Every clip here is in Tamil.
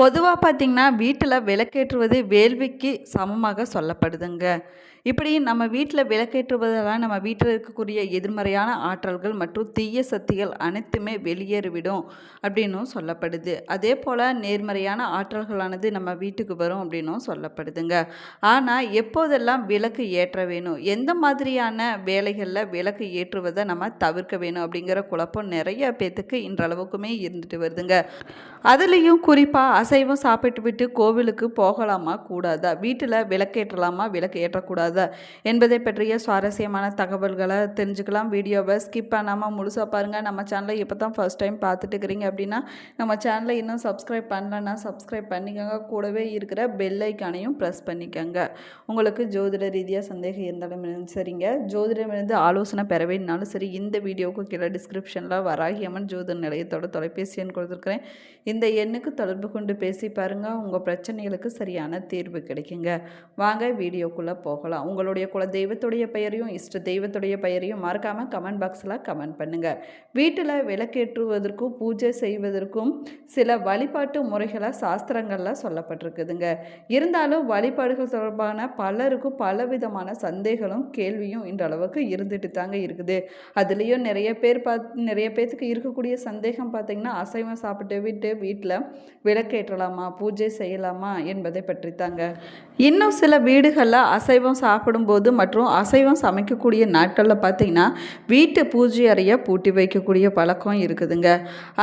பொதுவாக பார்த்தீங்கன்னா வீட்டில் விளக்கேற்றுவது வேள்விக்கு சமமாக சொல்லப்படுதுங்க. இப்படி நம்ம வீட்டில் விளக்கேற்றுவதால் நம்ம வீட்டில் இருக்கக்கூடிய எதிர்மறையான ஆற்றல்கள் மற்றும் தீய சக்திகள் அனைத்துமே வெளியேறிவிடும் அப்படின்னும் சொல்லப்படுது. அதே போல் நேர்மறையான ஆற்றல்களானது நம்ம வீட்டுக்கு வரும் அப்படின்னும் சொல்லப்படுதுங்க. ஆனால் எப்போதெல்லாம் விளக்கு ஏற்ற வேணும்? எந்த மாதிரியான வேலைகளில் விளக்கு ஏற்றுவதை நம்ம தவிர்க்க வேணும்? அப்படிங்கிற குழப்பம் நிறைய பேத்துக்கு இன்றளவுக்குமே இருந்துட்டு வருதுங்க. அதுலேயும் குறிப்பாக அசைவம் சாப்பிட்டு விட்டு கோவிலுக்கு போகலாமா? கூடாதா? வீட்டில் விளக்கேற்றலாமா? விளக்கு ஏற்றக்கூடாது? என்பதை பற்றிய சுவாரஸ்யமான தகவல்களை தெரிஞ்சுக்கலாம். வீடியோவை ஸ்கிப் பண்ணாமல் முழுசாக பாருங்கள் நம்ம சேனலை இப்போ தான் ஃபஸ்ட் டைம் பார்த்துட்டு இருக்கிறீங்க அப்படின்னா நம்ம சேனலை இன்னும் சப்ஸ்கிரைப் பண்ணலன்னா சப்ஸ்கிரைப் பண்ணிக்கோங்க. கூடவே இருக்கிற பெல் ஐக்கானையும் ப்ரெஸ் பண்ணிக்கோங்க. உங்களுக்கு ஜோதிட ரீதியாக சந்தேகம் இருந்தாலும் சரிங்க. ஜோதிடமிருந்து ஆலோசனை பெற வேணுனாலும் சரி இந்த வீடியோவுக்கு கீழே டிஸ்கிரிப்ஷனில் வராகியம்மன் ஜோதிட நிலையத்தோட தொலைபேசி எண் கொடுத்துருக்குறேன். இந்த எண்ணுக்கு தொடர்பு கொண்டு பேசி பாருங்கள் உங்கள் பிரச்சனைகளுக்கு சரியான தீர்வு கிடைக்குங்க. வாங்க வீடியோக்குள்ளே போகலாம். உங்களுடைய குல தெய்வத்துடைய பெயரையும் இஷ்ட தெய்வத்துடைய பெயரையும் மறக்காமல் கமெண்ட் பாக்ஸில் கமெண்ட் பண்ணுங்கள் வீட்டில் விளக்கேற்றுவதற்கும் பூஜை செய்வதற்கும் சில வழிபாட்டு முறைகளை சாஸ்திரங்களில் சொல்லப்பட்டிருக்குதுங்க. இருந்தாலும் வழிபாடுகள் தொடர்பான பலருக்கும் பலவிதமான சந்தேகங்களும் கேள்வியும் இன்றளவுக்கு இருந்துட்டு தாங்க இருக்குது. அதுலேயும் நிறைய பேர் பார்த்து நிறைய பேர்த்துக்கு இருக்கக்கூடிய சந்தேகம் பார்த்தீங்கன்னா அசைவம் சாப்பிட்டு விட்டு வீட்டில் விளக்கேற்றலாமா பூஜை செய்யலாமா என்பதை பற்றி தாங்க இன்னும் சில வீடுகளில் அசைவம் சாப்பிடும்போது மற்றும் அசைவம் சமைக்கக்கூடிய நாட்களில் பார்த்தீங்கன்னா வீட்டு பூஜை அறையை பூட்டி வைக்கக்கூடிய பழக்கம் இருக்குதுங்க.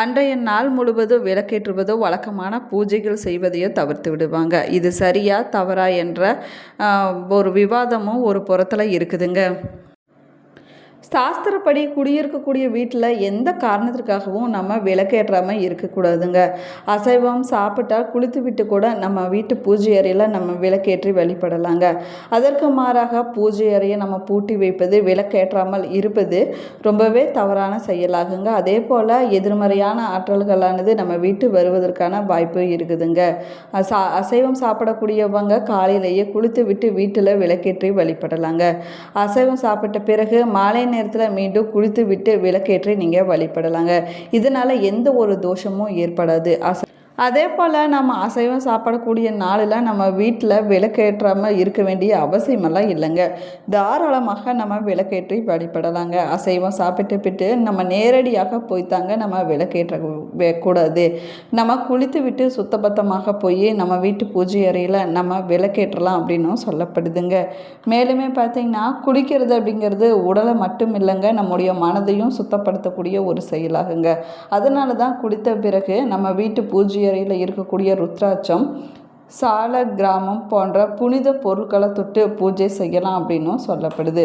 அன்றைய நாள் முழுவதும் விளக்கேற்றுவதோ வழக்கமான பூஜைகள் செய்வதையோ தவிர்த்து விடுவாங்க. இது சரியா தவறா என்ற ஒரு விவாதமும் ஒரு புறத்தில் இருக்குதுங்க. சாஸ்திரப்படி குடியிருக்கக்கூடிய வீட்டில் எந்த காரணத்திற்காகவும் நம்ம விளக்கேற்றாமல் இருக்கக்கூடாதுங்க. அசைவம் சாப்பிட்டா குளித்து விட்டு கூட நம்ம வீட்டு பூஜை அறையில் நம்ம விளக்கேற்றி வழிபடலாங்க. அதற்கு மாறாக பூஜை அறையை நம்ம பூட்டி வைப்பது விளக்கேற்றாமல் இருப்பது ரொம்பவே தவறான செயலாகுங்க. அதே போல் எதிர்மறையான ஆற்றல்களானது நம்ம வீட்டு வருவதற்கான வாய்ப்பு இருக்குதுங்க. சா அசைவம் சாப்பிடக்கூடியவங்க காலையிலேயே குளித்து விட்டு வீட்டில் விளக்கேற்றி வழிபடலாங்க. அசைவம் சாப்பிட்ட பிறகு மாலை நேரத்தில் மீண்டும் குளித்து விட்டு விளக்கேற்றி நீங்கள் வழிபடலாங்க. இதனால் எந்த ஒரு தோஷமும் ஏற்படாது. அச அதே போல் நம்ம அசைவம் சாப்பிடக்கூடிய நாளில் நம்ம வீட்டில் விளக்கேற்றாமல் இருக்க வேண்டிய அவசியமெல்லாம் இல்லைங்க. தாராளமாக நம்ம விளக்கேற்றி வழிபடலாங்க. அசைவம் சாப்பிட்டு விட்டு நம்ம நேரடியாக போய்த்தாங்க நம்ம விளக்கேற்ற கூடாது. நம்ம குளித்து விட்டு சுத்தபத்தமாக போய் நம்ம வீட்டு பூஜை அறையில் நம்ம விளக்கேற்றலாம் அப்படின்னும் சொல்லப்படுதுங்க. மேலுமே பார்த்திங்கன்னா குளிக்கிறது அப்படிங்கிறது உடலை மட்டும் இல்லைங்க நம்முடைய மனதையும் சுத்தப்படுத்தக்கூடிய ஒரு செயலாகுங்க. அதனால தான் குளித்த பிறகு நம்ம வீட்டு பூஜை அறையில் இருக்கக்கூடிய ருத்ராட்சம் சால கிராமம் போன்ற புனித பொருட்களை தொட்டு பூஜை செய்யலாம் அப்படின்னும் சொல்லப்படுது.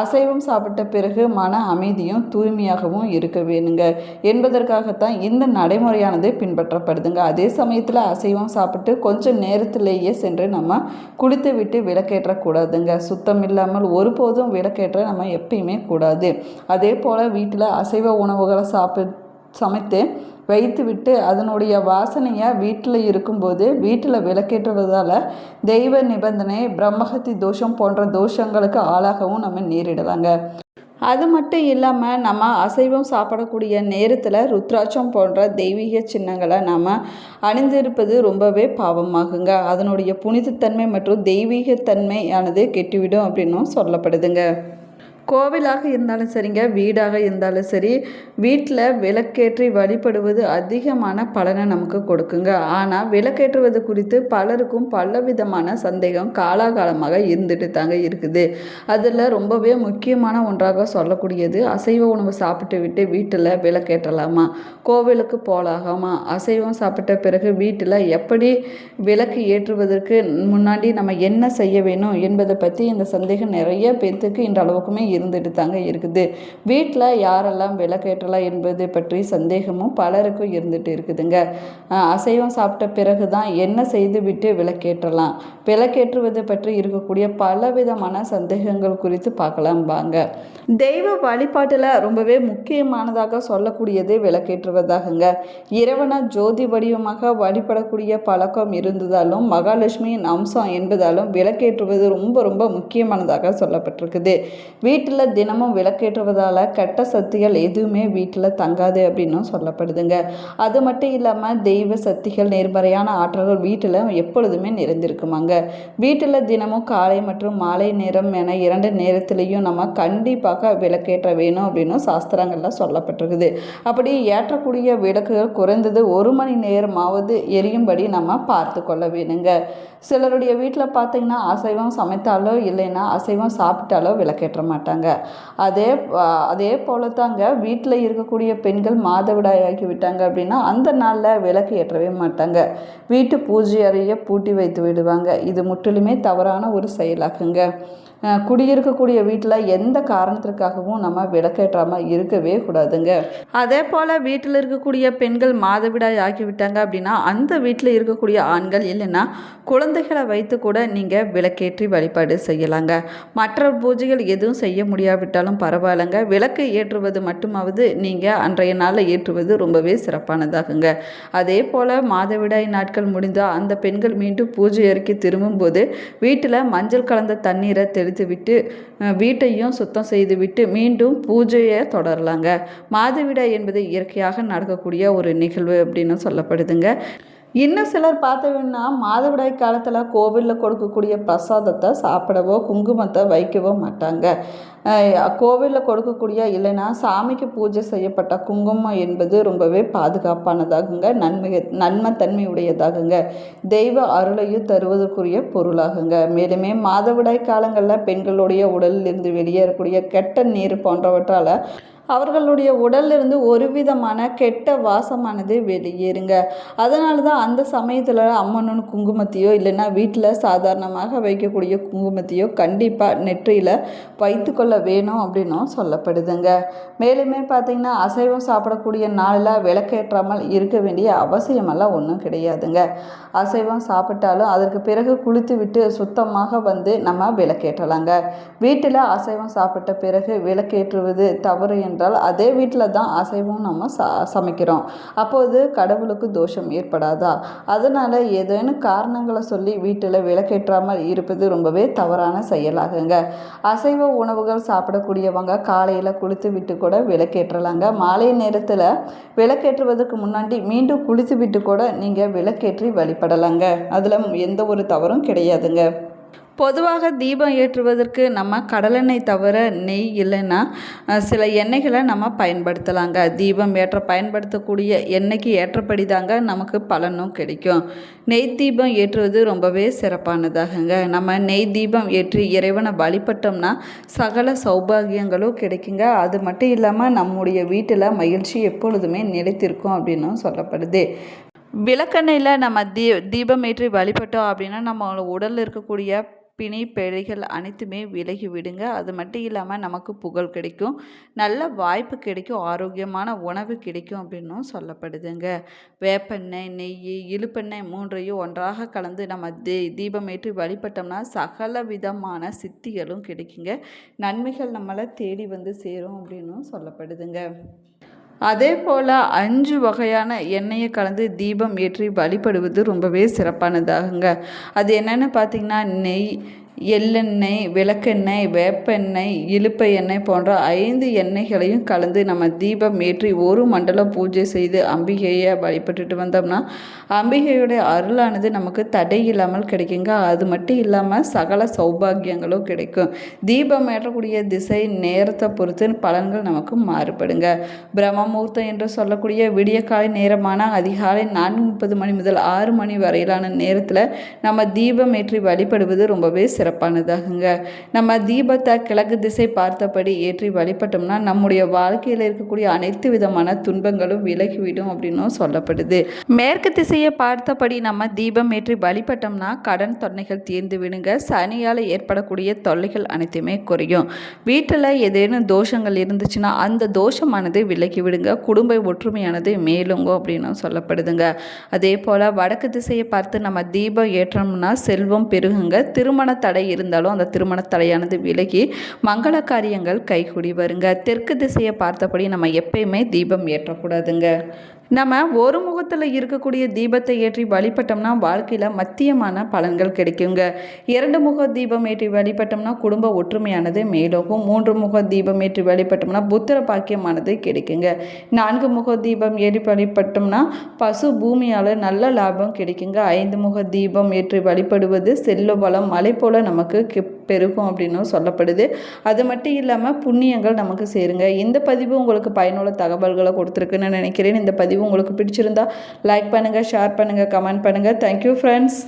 அசைவம் சாப்பிட்ட பிறகு மன அமைதியும் தூய்மையாகவும் இருக்க வேணுங்க. என்பதற்காகத்தான் இந்த நடைமுறையானது பின்பற்றப்படுதுங்க. அதே சமயத்தில் அசைவம் சாப்பிட்டு கொஞ்சம் நேரத்திலேயே சென்று நம்ம குளித்து விட்டு விளக்கேற்றக்கூடாதுங்க. சுத்தம் இல்லாமல் ஒருபோதும் விளக்கேற்ற நம்ம எப்பயுமே கூடாது. அதே போல் வீட்டில் அசைவ உணவுகளை சாப்பி சமைத்து வைத்துவிட்டு அதனுடைய வாசனையை வீட்டில் இருக்கும்போது வீட்டில் விளக்கேற்றுவதால் தெய்வ நிபந்தனை பிரம்மஹத்தி தோஷம் போன்ற தோஷங்களுக்கு ஆளாகவும் நம்ம நேரிடலாங்க. அது மட்டும் இல்லாமல் நம்ம அசைவம் சாப்பிடக்கூடிய நேரத்தில் ருத்ராட்சம் போன்ற தெய்வீக சின்னங்களை நாம் அணிந்திருப்பது ரொம்பவே பாவமாகுங்க. அதனுடைய புனிதத்தன்மை மற்றும் தெய்வீகத்தன்மையானது கெட்டுவிடும் அப்படின்னும் சொல்லப்படுதுங்க. கோவிலாக இருந்தாலும் சரிங்க வீடாக இருந்தாலும் சரி வீட்டில் விளக்கேற்றி வழிபடுவது அதிகமான பலனை நமக்கு கொடுக்குங்க. ஆனால் விளக்கேற்றுவது குறித்து பலருக்கும் பலவிதமான சந்தேகம் காலாகாலமாக இருந்துட்டு தாங்க இருக்குது. அதில் ரொம்பவே முக்கியமான ஒன்றாக சொல்லக்கூடியது அசைவ உணவு சாப்பிட்டு விட்டு வீட்டில் விளக்கேற்றலாமா? கோவிலுக்கு போலாகாமா? அசைவம் சாப்பிட்ட பிறகு வீட்டில் எப்படி விளக்கு ஏற்றுவதற்கு முன்னாடி நம்ம என்ன செய்ய வேணும் என்பதை பற்றி இந்த சந்தேகம் நிறைய பேர்த்துக்கு இந்த அளவுக்குமே இருந்துட்டு தாங்க இருக்குது. வீட்டில் யாரெல்லாம் விளக்கேற்றலாம் என்பது பற்றி சந்தேகமும் பலருக்கும் இருந்துட்டு இருக்குதுங்க. அசைவம் சாப்பிட்ட பிறகு தான் என்ன செய்து விட்டு விளக்கேற்றலாம்? விளக்கேற்றுவது பற்றி இருக்கக்கூடிய பலவிதமான சந்தேகங்கள் குறித்து பார்க்கலாம் வாங்க. தெய்வ வழிபாட்டில் ரொம்பவே முக்கியமானதாக சொல்லக்கூடியது விளக்கேற்றுவதாகுங்க. இறைவனை ஜோதி வடிவமாக வழிபடக்கூடிய பழக்கம் இருந்ததாலும் மகாலட்சுமியின் அம்சம் என்பதாலும் விளக்கேற்றுவது ரொம்ப ரொம்ப முக்கியமானதாக சொல்லப்பட்டிருக்குது. வீட்டில் வீட்டில் தினமும் விளக்கேற்றுவதால் கெட்ட சக்திகள் எதுவுமே வீட்டில் தங்காது அப்படின்னும் சொல்லப்படுதுங்க. அது மட்டும் இல்லாமல் தெய்வ சக்திகள் நேர்மறையான ஆற்றல்கள் வீட்டில் எப்பொழுதுமே நிறைந்திருக்குமாங்க. வீட்டில் தினமும் காலை மற்றும் மாலை நேரம் என இரண்டு நேரத்திலையும் நம்ம கண்டிப்பாக விளக்கேற்ற வேணும் அப்படின்னு சாஸ்திரங்களில் சொல்லப்பட்டிருக்குது. அப்படி ஏற்றக்கூடிய விளக்குகள் குறைந்தது ஒரு மணி நேரமாவது எரியும்படி நம்ம பார்த்து கொள்ள வேணுங்க. சிலருடைய வீட்டில் பார்த்தீங்கன்னா அசைவம் சமைத்தாலோ இல்லைன்னா அசைவம் சாப்பிட்டாலோ விளக்கேற்ற மாட்டாங்க. அதே அதே போல தாங்க வீட்டில் இருக்கக்கூடிய பெண்கள் மாதவிடாய் ஆகி விட்டாங்க அப்படின்னா அந்த நாளில் விளக்கு ஏற்றவே மாட்டாங்க. வீட்டு பூஜை அறையை பூட்டி வைத்து விடுவாங்க. இது முற்றிலுமே தவறான ஒரு செயலாகுங்க குடியிருக்கக்கூடிய வீட்டில் எந்த காரணத்திற்காகவும் நம்ம விளக்கேற்றாமல் இருக்கவே கூடாதுங்க. அதே போல் வீட்டில் இருக்கக்கூடிய பெண்கள் மாதவிடாய் ஆகிவிட்டாங்க அப்படின்னா அந்த வீட்டில் இருக்கக்கூடிய ஆண்கள் இல்லைன்னா குழந்தைகளை வைத்து கூட நீங்கள் விளக்கேற்றி வழிபாடு செய்யலாங்க. மற்ற பூஜைகள் எதுவும் செய்ய முடியாவிட்டாலும் பரவாயில்லைங்க. விளக்கு ஏற்றுவது மட்டுமாவது நீங்கள் அன்றைய நாளில் ஏற்றுவது ரொம்பவே சிறப்பானதாகுங்க. அதே போல் மாதவிடாய் நாட்கள் முடிந்தால் அந்த பெண்கள் மீண்டும் பூஜை அறைக்கு திரும்பும்போது வீட்டில் மஞ்சள் கலந்த தண்ணீரை தெளித்து விட்டு வீட்டையும் சுத்தம் செய்துவிட்டு மீண்டும் பூஜையை தொடரலாங்க. மாதவிடாய் என்பது இயற்கையாக நடக்கக்கூடிய ஒரு நிகழ்வு அப்படின்னு சொல்லப்படுதுங்க. இன்னும் சிலர் பார்த்தோம்னா மாதவிடாய் காலத்தில் கோவிலில் கொடுக்கக்கூடிய பிரசாதத்தை சாப்பிடவோ குங்குமத்தை வைக்கவோ மாட்டாங்க. கோவிலில் கொடுக்கக்கூடிய இல்லைன்னா சாமிக்கு பூஜை செய்யப்பட்ட குங்குமம் என்பது ரொம்பவே பாதுகாப்பானதாகுங்க. நன்மை நன்மை தெய்வ அருளையும் தருவதற்குரிய பொருளாகுங்க. மேலுமே மாதவிடாய் காலங்களில் பெண்களுடைய உடலில் இருந்து வெளியேறக்கூடிய கெட்ட நீர் போன்றவற்றால் அவர்களுடைய உடலிலிருந்து ஒரு விதமான கெட்ட வாசமானது வெளியேறுங்க. அதனால தான் அந்த சமயத்தில் அம்மனோன்னு குங்குமத்தையோ இல்லைன்னா வீட்டில் சாதாரணமாக வைக்கக்கூடிய குங்குமத்தையோ கண்டிப்பாக நெற்றியில் வைத்துக்கொள்ள வேணும் அப்படின்னும் சொல்லப்படுதுங்க. மேலுமே பார்த்திங்கன்னா அசைவம் சாப்பிடக்கூடிய நாளில் விளக்கேற்றாமல் இருக்க வேண்டிய அவசியமெல்லாம் ஒன்றும் கிடையாதுங்க. அசைவம் சாப்பிட்டாலும் அதற்கு பிறகு குளித்து விட்டு சுத்தமாக வந்து நம்ம விளக்கேற்றலாங்க. வீட்டில் அசைவம் சாப்பிட்ட பிறகு விளக்கேற்றுவது தவறு என்றால் அதே வீட்டில் தான் அசைவம் நம்ம ச சமைக்கிறோம். அப்போது கடவுளுக்கு தோஷம் ஏற்படாதா? அதனால் ஏதேனும் காரணங்களை சொல்லி வீட்டில் விளக்கேற்றாமல் இருப்பது ரொம்பவே தவறான செயலாகுங்க. அசைவ உணவுகள் சாப்பிடக்கூடியவங்க காலையில் குளித்து விட்டு கூட விளக்கேற்றலாங்க. மாலை நேரத்தில் விளக்கேற்றுவதற்கு முன்னாடி மீண்டும் குளித்து விட்டு கூட நீங்கள் விளக்கேற்றி வழிபடலாங்க. அதில் எந்த ஒரு தவறும் கிடையாதுங்க. பொதுவாக தீபம் ஏற்றுவதற்கு நம்ம கடலெண்ணெய் தவிர நெய் இல்லைன்னா சில எண்ணெய்களை நம்ம பயன்படுத்தலாங்க. தீபம் ஏற்ற பயன்படுத்தக்கூடிய எண்ணெய்க்கு ஏற்றபடி தாங்க நமக்கு பலனும் கிடைக்கும். நெய் தீபம் ஏற்றுவது ரொம்பவே சிறப்பானதாகுங்க. நம்ம நெய் தீபம் ஏற்றி இறைவனை வழிபட்டோம்னா சகல சௌபாகியங்களும் கிடைக்குங்க. அது மட்டும் இல்லாமல் நம்முடைய வீட்டில் மகிழ்ச்சி எப்பொழுதுமே நிலைத்திருக்கும் அப்படின்னும் சொல்லப்படுது. விளக்கெண்ணெயில் நம்ம தீ தீபம் ஏற்றி வழிபட்டோம் அப்படின்னா நம்ம உடலில் இருக்கக்கூடிய பிணி பிழைகள் அனைத்துமே விலகி விடுங்க அது மட்டும் இல்லாமல் நமக்கு புகழ் கிடைக்கும். நல்ல வாய்ப்பு கிடைக்கும். ஆரோக்கியமான உணவு கிடைக்கும் அப்படின்னும் சொல்லப்படுதுங்க. வேப்பெண்ணெய் நெய் இழுப்பெண்ணெய் மூன்றையும் ஒன்றாக கலந்து நம்ம தீ தீபமேற்றி வழிபட்டோம்னா சகல விதமான சித்திகளும் கிடைக்குங்க. நன்மைகள் நம்மளை தேடி வந்து சேரும் அப்படின்னும் சொல்லப்படுதுங்க. அதே போல் அஞ்சு வகையான எண்ணெயை கலந்து தீபம் ஏற்றி வழிபடுவது ரொம்பவே சிறப்பானதாகுங்க. அது என்னென்னு பார்த்தீங்கன்னா நெய் எள்ளெண்ணெய் விளக்கெண்ணெய் வேப்பெண்ணெய் இலுப்பை எண்ணெய் போன்ற ஐந்து எண்ணெய்களையும் கலந்து நம்ம தீபம் ஏற்றி ஒரு மண்டலம் பூஜை செய்து அம்பிகையை வழிபட்டுட்டு வந்தோம்னா அம்பிகையுடைய அருளானது நமக்கு தடை இல்லாமல் கிடைக்குங்க. அது மட்டும் இல்லாமல் சகல சௌபாகியங்களும் கிடைக்கும். தீபம் ஏற்றக்கூடிய திசை நேரத்தை பொறுத்து பலன்கள் நமக்கு மாறுபடுங்க. பிரம்மமூர்த்தம் என்று சொல்லக்கூடிய விடிய காலை நேரமான அதிகாலை நான்கு முப்பது மணி முதல் ஆறு மணி வரையிலான நேரத்தில் நம்ம தீபம் ஏற்றி வழிபடுவது ரொம்பவே சிறப்பு. சிறப்பானதாகுங்க. நம்ம தீபத்தை கிழக்கு திசை பார்த்தபடி ஏற்றி வழிபட்டோம்னா நம்முடைய வாழ்க்கையில் இருக்கக்கூடிய அனைத்து விதமான துன்பங்களும் விலகிவிடும் அப்படின்னும் சொல்லப்படுது. மேற்கு திசையை பார்த்தபடி நம்ம தீபம் ஏற்றி வழிபட்டோம்னா கடன் தொல்லைகள் தீர்ந்து விடுங்க. சனியால் ஏற்படக்கூடிய தொல்லைகள் அனைத்துமே குறையும். வீட்டில் ஏதேனும் தோஷங்கள் இருந்துச்சுன்னா அந்த தோஷமானது விலகி விடுங்க. குடும்ப ஒற்றுமையானது மேலுங்கோ அப்படின்னும் சொல்லப்படுதுங்க. அதே போல் வடக்கு திசையை பார்த்து நம்ம தீபம் ஏற்றோம்னா செல்வம் பெருகுங்க. திருமண தடை இருந்தாலும் அந்த திருமண தடையானது விலகி மங்கள காரியங்கள் கைகூடி வருங்க. தெற்கு திசையை பார்த்தபடி நம்ம எப்பயுமே தீபம் ஏற்றக்கூடாதுங்க. நம்ம ஒரு முகத்தில் இருக்கக்கூடிய தீபத்தை ஏற்றி வழிபட்டோம்னா வாழ்க்கையில் மத்தியமான பலன்கள் கிடைக்குங்க. இரண்டு முக தீபம் ஏற்றி வழிபட்டோம்னா குடும்ப ஒற்றுமையானது மேலோகும் மூன்று முக தீபம் ஏற்றி வழிபட்டோம்னா புத்திர பாக்கியமானது கிடைக்குங்க. நான்கு முக தீபம் ஏற்றி வழிபட்டோம்னா பசு பூமியால் நல்ல லாபம் கிடைக்குங்க. ஐந்து முக தீபம் ஏற்றி வழிபடுவது செல்ல வளம். மலை போல நமக்கு பெருகும் அப்படின்னு சொல்லப்படுது. அது மட்டும் இல்லாமல் புண்ணியங்கள் நமக்கு சேருங்க. இந்த பதிவு உங்களுக்கு பயனுள்ள தகவல்களை கொடுத்துருக்குன்னு நினைக்கிறேன். இந்த பதிவு உங்களுக்கு பிடிச்சிருந்தா லைக் பண்ணுங்கள் ஷேர் பண்ணுங்கள் கமெண்ட் பண்ணுங்கள் தேங்க்யூ ஃப்ரெண்ட்ஸ்